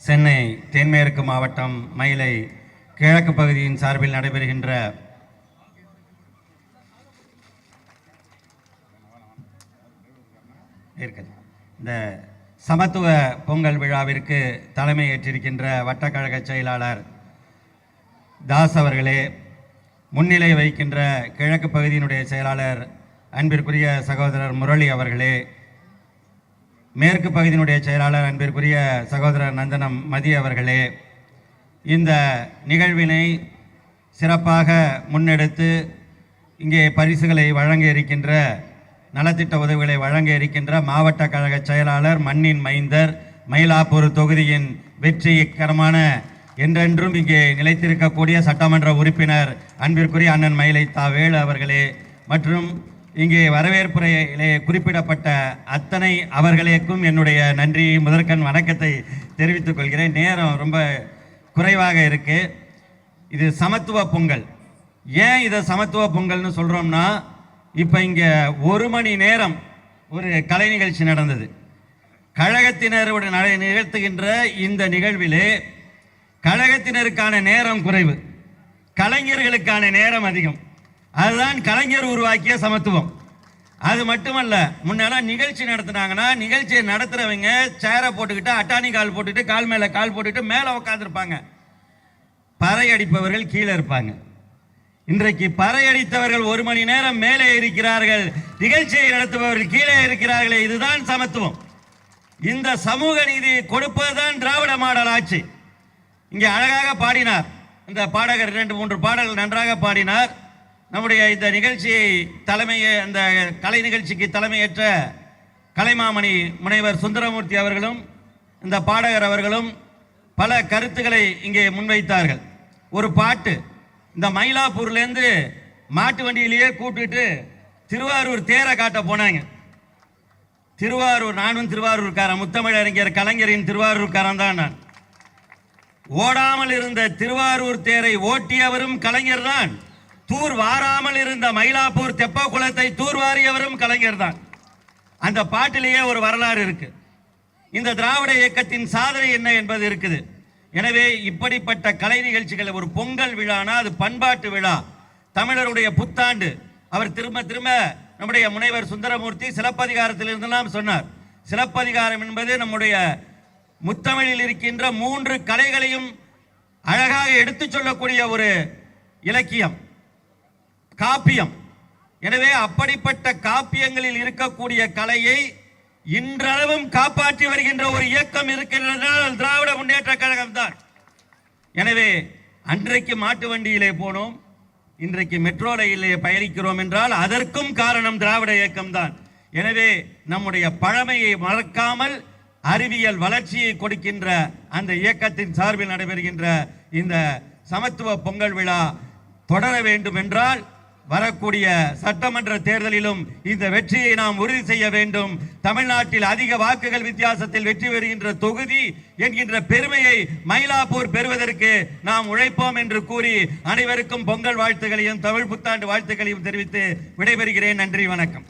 சென்னை தென்மேற்கு மாவட்டம் மயிலை கிழக்கு பகுதியின் சார்பில் நடைபெறுகின்ற இருக்குது இந்த சமத்துவ பொங்கல் விழாவிற்கு தலைமை ஏற்றிருக்கின்ற வட்டக்கழக செயலாளர் தாஸ் அவர்களே முன்னிலை வைக்கின்ற கிழக்கு பகுதியினுடைய செயலாளர் அன்பிற்குரிய சகோதரர் முரளி அவர்களே மேற்கு பகுதியினுடைய செயலாளர் அன்பிற்குரிய சகோதரர் நந்தனம் மதி அவர்களே இந்த நிகழ்வினை சிறப்பாக முன்னெடுத்து இங்கே பரிசுகளை வழங்க இருக்கின்ற நலத்திட்ட உதவிகளை வழங்க இருக்கின்ற மாவட்ட கழக செயலாளர் மண்ணின் மைந்தர் மயிலாப்பூர் தொகுதியின் வெற்றிகரமான என்றென்றும் இங்கே நிலைத்திருக்கக்கூடிய சட்டமன்ற உறுப்பினர் அன்பிற்குரிய அண்ணன் மயிலை தா வேலு அவர்களே மற்றும் இங்கே வரவேற்புரையிலே குறிப்பிடப்பட்ட அத்தனை அவர்களுக்கும் என்னுடைய நன்றி முதற்கண் வணக்கத்தை தெரிவித்துக் கொள்கிறேன். நேரம் ரொம்ப குறைவாக இருக்கு. இது சமத்துவ பொங்கல். ஏன் இதை சமத்துவ பொங்கல்னு சொல்கிறோம்னா இப்போ இங்கே ஒரு மணி நேரம் ஒரு கலை நிகழ்ச்சி நடந்தது. கழகத்தினருடைய நடை நிகழ்த்துகின்ற இந்த நிகழ்விலே கழகத்தினருக்கான நேரம் குறைவு. கலைஞர்களுக்கான நேரம் அதிகம். அதுதான் கலைஞர் உருவாக்கிய சமத்துவம். அது மட்டுமல்ல முன்னெல்லாம் நிகழ்ச்சி நடத்துனாங்கன்னா நிகழ்ச்சியை நடத்துறவங்க சேரை போட்டுக்கிட்டு அட்டானி கால் போட்டுட்டு கால் மேலே கால் போட்டுட்டு மேலே உட்காந்துருப்பாங்க பறை அடிப்பவர்கள் கீழே இருப்பாங்க. இன்றைக்கு பறை அடித்தவர்கள் ஒரு மணி நேரம் மேலே இருக்கிறார்கள். நிகழ்ச்சியை நடத்துபவர்கள் கீழே இருக்கிறார்களே இதுதான் சமத்துவம். இந்த சமூக நீதி கொடுப்பதுதான் திராவிட மாடல் ஆட்சி. இங்கே அழகாக பாடினார். இந்த பாடகர் இரண்டு மூன்று பாடல்கள் நன்றாக பாடினார். நம்முடைய இந்த நிகழ்ச்சியை தலைமையை அந்த கலை நிகழ்ச்சிக்கு தலைமையேற்ற கலைமாமணி முனைவர் சுந்தரமூர்த்தி அவர்களும் இந்த பாடகர் அவர்களும் பல கருத்துக்களை இங்கே முன்வைத்தார்கள். ஒரு பாட்டு இந்த மயிலாப்பூர்லேருந்து மாட்டு வண்டியிலேயே கூப்பிட்டுட்டு திருவாரூர் தேரை காட்ட போனாங்க. திருவாரூர் நானும் திருவாரூர்காரன் முத்தமிழறிஞர் கலைஞரின் திருவாரூர்காரன் தான் நான். ஓடாமல் இருந்த திருவாரூர் தேரை ஓட்டியவரும் கலைஞர் தான். தூர் வாராமல் இருந்த மயிலாப்பூர் தெப்ப குளத்தை தூர் வாரியவரும் கலைஞர் தான். அந்த பாட்டிலேயே ஒரு வரலாறு இருக்கு. இந்த திராவிட இயக்கத்தின் சாதனை என்ன என்பது இருக்குது. எனவே இப்படிப்பட்ட கலை நிகழ்ச்சிகள் ஒரு பொங்கல் விழானா அது பண்பாட்டு விழா. தமிழருடைய புத்தாண்டு. அவர் திரும்ப திரும்ப நம்முடைய முனைவர் சுந்தரமூர்த்தி சிலப்பதிகாரத்தில் இருந்தெல்லாம் சொன்னார். சிலப்பதிகாரம் என்பது நம்முடைய முத்தமிழில் இருக்கின்ற மூன்று கலைகளையும் அழகாக எடுத்துச் சொல்லக்கூடிய ஒரு இலக்கியம். காப்பியம். எனவே அப்படிப்பட்ட காப்பியங்களில் இருக்கக்கூடிய கலையை இன்றளவும் காப்பாற்றி வருகின்ற ஒரு இயக்கம் இருக்கின்றதால் திராவிட முன்னேற்ற கழகம் தான். எனவே அன்றைக்கு மாட்டு வண்டியிலே போனோம் இன்றைக்கு மெட்ரோ ரயிலே பயணிக்கிறோம் என்றால் அதற்கும் காரணம் திராவிட இயக்கம் தான். எனவே நம்முடைய பழமையை மறக்காமல் அறிவியல் வளர்ச்சியை கொடுக்கின்ற அந்த இயக்கத்தின் சார்பில் நடைபெறுகின்ற இந்த சமத்துவ பொங்கல் விழா தொடர வேண்டும் என்றால் வரக்கூடிய சட்டமன்ற தேர்தலிலும் இந்த வெற்றியை நாம் உறுதி செய்ய வேண்டும். தமிழ்நாட்டில் அதிக வாக்குகள் வித்தியாசத்தில் வெற்றி பெறுகின்ற தொகுதி என்கின்ற பெருமையை மயிலாப்பூர் பெறுவதற்கு நாம் உழைப்போம் என்று கூறி அனைவருக்கும் பொங்கல் வாழ்த்துகளையும் தமிழ் புத்தாண்டு வாழ்த்துக்களையும் தெரிவித்து விடைபெறுகிறேன். நன்றி வணக்கம்.